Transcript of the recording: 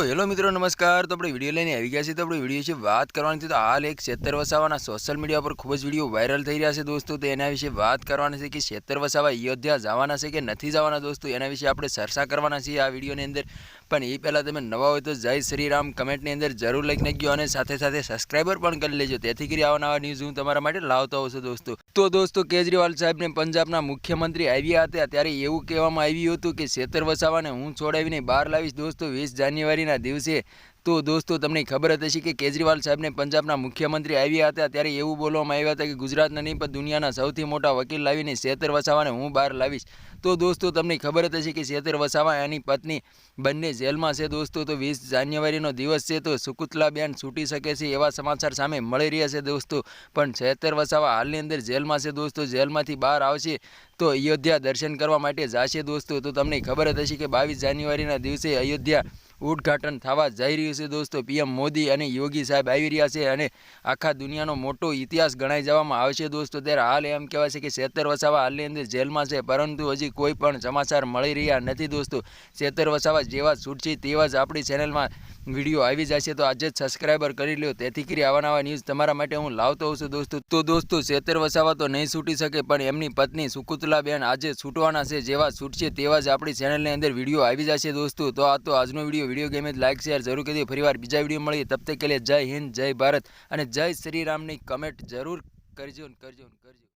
તો હેલો મિત્રો, નમસ્કાર. તો આપણે વીડિયો લઈને આવી ગયા છીએ. તો આપણે વીડિયો વિશે વાત કરવાની છે. તો હાલ એક શેતર વસાવાના સોશિયલ મીડિયા પર ખૂબ જ વીડિયો વાયરલ થઈ રહ્યા છે દોસ્તો. તો એના વિશે વાત કરવાની છે કે શેતર વસાવા અયોધ્યા જવાના છે કે નથી જવાના દોસ્તો? એના વિશે આપણે ચર્ચા કરવાના છીએ આ વિડીયોની અંદર. પણ એ પહેલાં તમે નવા હોય તો જય શ્રીરામ કમેન્ટની અંદર જરૂર લખી નાખજો અને સાથે સાથે સબસ્ક્રાઈબર પણ કરી લેજો. તેથી કરી આવા નવા ન્યૂઝ હું તમારા માટે લાવતો હોઉં છું દોસ્તો. તો દોસ્તો, કેજરીવાલ સાહેબને પંજાબના મુખ્યમંત્રી આવ્યા હતા. ત્યારે એવું કહેવામાં આવ્યું હતું કે શેતર વસાવાને હું છોડાવીને બહાર લાવીશ દોસ્તો. વીસ જાન્યુઆરીના દિવસે. તો દોસ્તો, તમને ખબર હતી હશે કે કેજરીવાલ સાહેબને પંજાબના મુખ્યમંત્રી આવ્યા હતા ત્યારે એવું બોલવામાં આવ્યા હતા કે ગુજરાતના નહીં, પણ દુનિયાના સૌથી મોટા વકીલ લાવીને શેતર વસાવાને હું બહાર લાવીશ. તો દોસ્તો, તમને ખબર હતી છે કે શેતર વસાવા એની પત્ની બંને જેલમાં છે દોસ્તો. તો વીસ જાન્યુઆરીનો દિવસ છે, તો સુકુતલા બેન છૂટી શકે છે એવા સમાચાર સામે મળી રહ્યા છે દોસ્તો. પણ શેતર વસાવા હાલની અંદર જેલમાં છે દોસ્તો, જેલમાંથી બહાર આવશે તો અયોધ્યા દર્શન કરવા માટે જશે દોસ્તો. તો તમને ખબર હતી કે બાવીસ જાન્યુઆરીના દિવસે અયોધ્યા ઉદ્ઘાટન થવા જઈ રહ્યું છે દોસ્તો. પીએમ મોદી અને યોગી સાહેબ આવી રહ્યા છે અને આખા દુનિયાનો મોટો ઇતિહાસ ગણાઈ જવામાં આવશે દોસ્તો. ત્યારે હાલ એમ કહેવાય છે કે છેતર વસાવા હાલની અંદર જેલમાં છે, પરંતુ હજી કોઈ પણ સમાચાર મળી રહ્યા નથી દોસ્તો. છેતર વસાવા જેવા છૂટશે તેવા જ આપણી ચેનલમાં વીડિયો આવી જશે તો આજે જ સબસ્ક્રાઈબર કરી લ્યો. તેથી કરી આવા નવા ન્યૂઝ તમારા માટે હું લાવતો હોઉં છું દોસ્તો. તો દોસ્તો, છેતર વસાવા તો નહીં છૂટી શકે, પણ એમની પત્ની સુકુતલાબેન આજે છૂટવાના છે જેવા છૂટશે તેવા જ આપણી ચેનલની અંદર વીડિયો આવી જશે દોસ્તો. તો આ તો આજનો વીડિયો વીડિયો ગેમે લાઈક શેર જરૂર કરી ફરીવાર બીજા વીડિયો મળીએ. તબ તક કે લે જય હિન્દ, જય ભારત અને જય શ્રી રામની કમેન્ટ જરૂર કરજો કરજો કરજો.